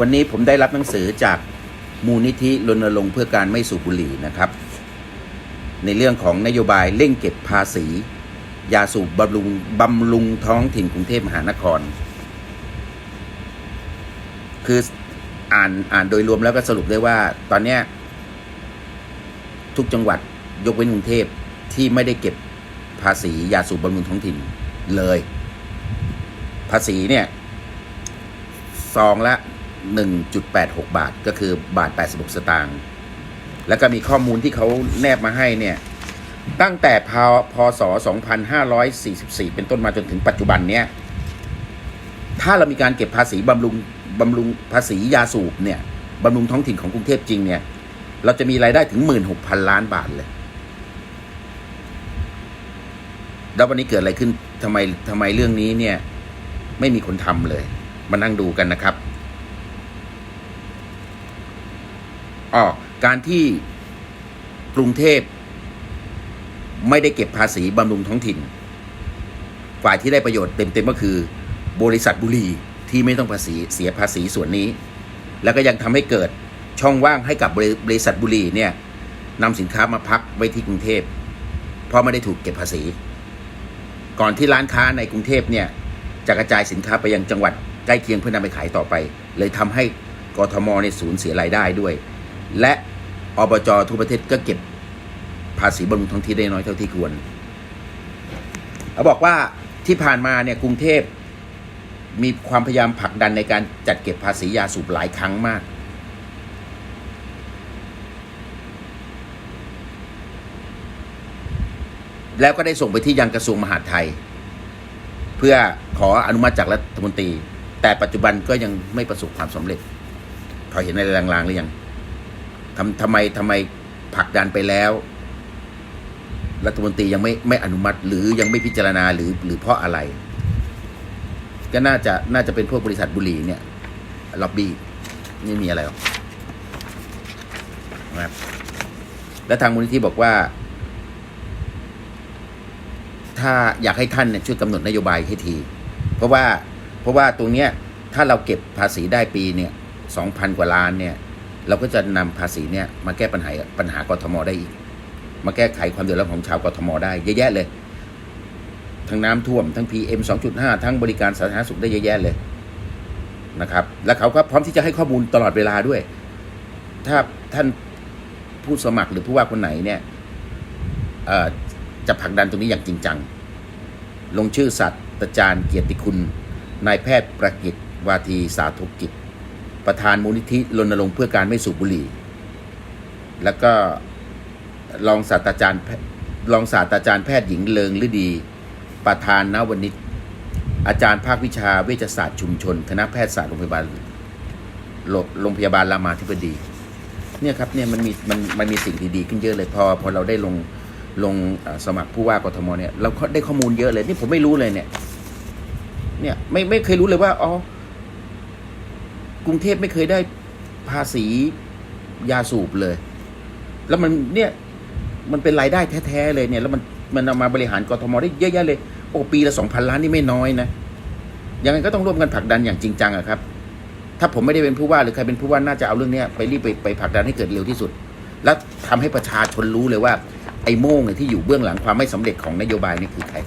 วันนี้ผมได้รับหนังสือจากมูลนิธิรณรงค์เพื่อการไม่สูบบุหรี่นะครับ ในเรื่องของนโยบายเร่งเก็บภาษี ยาสูบบำรุงบำรุงท้องถิ่นกรุงเทพมหานคร คืออ่านอ่านโดยรวมแล้วก็สรุปได้ว่า ตอนเนี้ยทุกจังหวัดยกเว้นกรุงเทพที่ไม่ได้เก็บภาษียาสูบบำรุงท้องถิ่นเลย ภาษีเนี่ยซองละ 1.86 บาทก็คือบาท 86 สตางค์แล้วก็มีข้อมูลที่เขาแนบมาให้เนี่ย ตั้งแต่พพศ 2544 เป็นต้นมาจนถึงปัจจุบันเนี่ย ถ้าเรามีการเก็บภาษีบำรุงบำรุงภาษียาสูบเนี่ยบำรุงท้องถิ่นของกรุงเทพจริงเนี่ย เราจะมีรายได้ถึง 16,000 ล้านบาทเลย แล้ววันนี้เกิดอะไรขึ้นทำไมทำไมเรื่องนี้เนี่ย ไม่มีคนทำเลย มานั่งดูกันนะครับ อ๋อการที่กรุงเทพไม่ได้เก็บภาษีบำรุงท้องถิ่น ฝ่ายที่ได้ประโยชน์เต็มๆก็คือ บริษัทบุรีที่ไม่ต้องภาษีเสียภาษีส่วนนี้ แล้วก็ยังทำให้เกิดช่องว่างให้กับบริบรษัทบุรีเนี่ยนำสินค้ามาพักไว้ที่กรุงเทพเพราะไม่ได้ถูกเก็บภาษี ก่อนที่ร้านค้าในกรุงเทพเนี่ยจะกระจายสินค้าไปยังจังหวัดใกล้เคียงเพื่อนำไปขายต่อไป เลยทำให้กทมเนี่ยสูญเสียรายได้ด้วย และอบจทั่วประเทศก็เก็บภาษีบำรุงท้องที่ได้น้อยเท่าที่ควรเขาบอกว่าที่ผ่านมาเนี่ยกรุงเทพมีความพยายามผลักดันในการจัดเก็บภาษียาสูบหลายครั้งมาก แล้วก็ได้ส่งไปที่ยังกระทรวงมหาดไทย เพื่อขออนุมัติจากรัฐมนตรี แต่ปัจจุบันก็ยังไม่ประสบความสำเร็จพอเห็นในลางๆหรือยัง ทำทำไมทำไมผลักดันไปแล้ว รัฐมนตรียังไม่ไม่อนุมัติหรือยังไม่พิจารณาหรือหรือเพราะอะไร ก็น่าจะน่าจะเป็นพวกบริษัทบุหรี่เนี่ยล็อบบี้ไม่มีอะไรหรอกนะครับและทางมูลนิธิบอกว่า ถ้าอยากให้ท่านเนี่ยช่วยกำหนดนโยบายให้ที เพราะว่าเพราะว่าตรงเนี้ยถ้าเราเก็บภาษีได้ปีเนี่ยสองพันกว่าล้านเนี่ย เราก็จะนำภาษีเนี่ยมาแก้ปัญหาปัญหากทมได้อีก มาแก้ไขความเดือดร้อนของชาวกทมได้เยอะแยะเลย ทั้งน้ำท่วมทั้ง PM 2.5 ทั้งบริการสาธารณสุขได้เยอะแยะเลยนะครับ และเขาก็พร้อมที่จะให้ข้อมูลตลอดเวลาด้วย ถ้าท่านผู้สมัครหรือผู้ว่าคนไหนเนี่ยจะผลักดันตรงนี้อย่างจริงจัง ลงชื่อสัตว์อาจารย์เกียรติคุณ นายแพทย์ประกิตวาทีสาธุกิจ ประธานมูลนิธิรณรงค์เพื่อการไม่สูบบุหรี่ แล้วก็รองศาสตราจารย์รองศาสตราจารย์แพทย์หญิงเลิงฤดี ประธานนวนิชอาจารย์ภาควิชาเวชศาสตร์ชุมชน คณะแพทยศาสตร์โรงพยาบาลโรโรงพยาบาลรามาธิบดีเนี่ยครับเนี่ยมันมีมันมันมีสิ่งดีๆขึ้นเยอะเลยพอพอเราได้ลงลงสมัครผู้ว่ากทมเนี่ยเราก็ได้ข้อมูลเยอะเลย นี่ผมไม่รู้เลยเนี่ย เนี่ยไม่ไม่เคยรู้เลยว่าอ๋อ กรุงเทพไม่เคยได้ภาษียาสูบเลย แล้วมันเนี่ยมันเป็นรายได้แท้ๆเลยเนี่ย แล้วมันมันเอามาบริหารกทมได้เยอะแยะเลย โอ้ปีละสองพันล้านนี่ไม่น้อยนะยังไงก็ต้องร่วมกันผลักดันอย่างจริงจังอะครับ ถ้าผมไม่ได้เป็นผู้ว่าหรือใครเป็นผู้ว่าน่าจะเอาเรื่องเนี้ยไปรีบไปไปผลักดันให้เกิดเร็วที่สุด แล้วทำให้ประชาชนรู้เลยว่า ไอ้โม่งที่อยู่เบื้องหลังความไม่สำเร็จของนโยบายนี่คือใคร